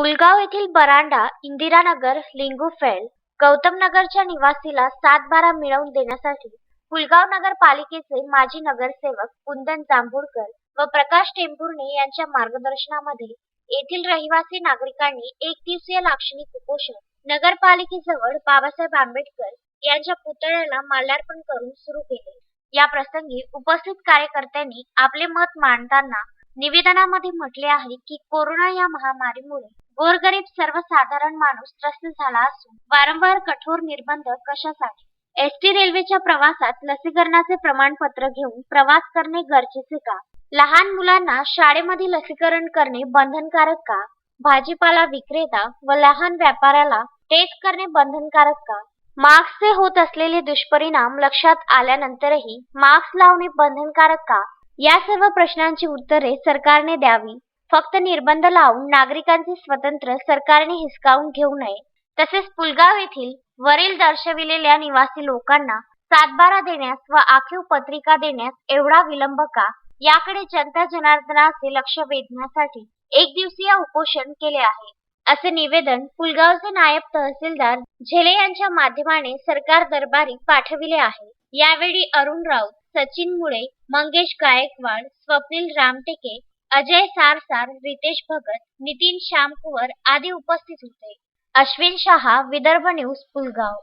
पुलगाव येथील बरांडा इंदिरानगर लिंगूफेल गौतम नगरच्या निवासीला सात बारा मिळवून देण्यासाठी पुलगाव नगरपालिकेचे माजी नगरसेवक कुंदन जांभूळकर व प्रकाश टेंभुर्णे यांच्या मार्गदर्शनामध्ये येथील रहिवासी नागरिकांनी एक दिवसीय लाक्षणिक उपोषण नगरपालिकेजवळ बाबासाहेब आंबेडकर यांच्या पुतळ्याला माल्यार्पण करून सुरू केले. या प्रसंगी उपस्थित कार्यकर्त्यांनी आपले मत मांडताना निवेदनामध्ये म्हटले आहे की कोरोना या महामारीमुळे गोरगरीब सर्वसाधारण माणूस त्रस्त झाला असून वारंवार कठोर निर्बंध कशासाठी? एसटी रेल्वेच्या प्रवासात लसीकरणाचे प्रमाणपत्र घेऊन प्रवास करणे गरजेचे का? लहान मुलांना शाळेमध्ये लसीकरण करणे बंधनकारक का? भाजीपाला विक्रेता व लहान व्यापाऱ्याला टेस्ट करणे बंधनकारक का? मास्कचे होत असलेले दुष्परिणाम लक्षात आल्यानंतरही मास्क लावणे बंधनकारक का? या सर्व प्रश्नांची उत्तरे सरकारने द्यावी. फक्त निर्बंध लावून नागरिकांचे स्वतंत्र सरकारने हिसकावून घेऊ नये. तसेच पुलगाव येथील वरील दर्शविलेल्या निवासी लोकांना सातबारा देण्यास व आखीव पत्रिका देण्यास एवढा विलंब का? याकडे जनता जनार्दनाचे लक्ष वेधण्यासाठी एक दिवसीय उपोषण केले आहे. असे निवेदन पुलगावचे नायब तहसीलदार झेले यांच्या माध्यमाने सरकार दरबारी पाठविले आहे. यावेळी अरुण राऊत सचिन मुळे मंगेश गायकवाड स्वप्नील रामटेके अजय सारसार रितेश भगत नितीन श्यामकुवर आदी उपस्थित होते. अश्विन शहा विदर्भ न्यूज पुलगाव.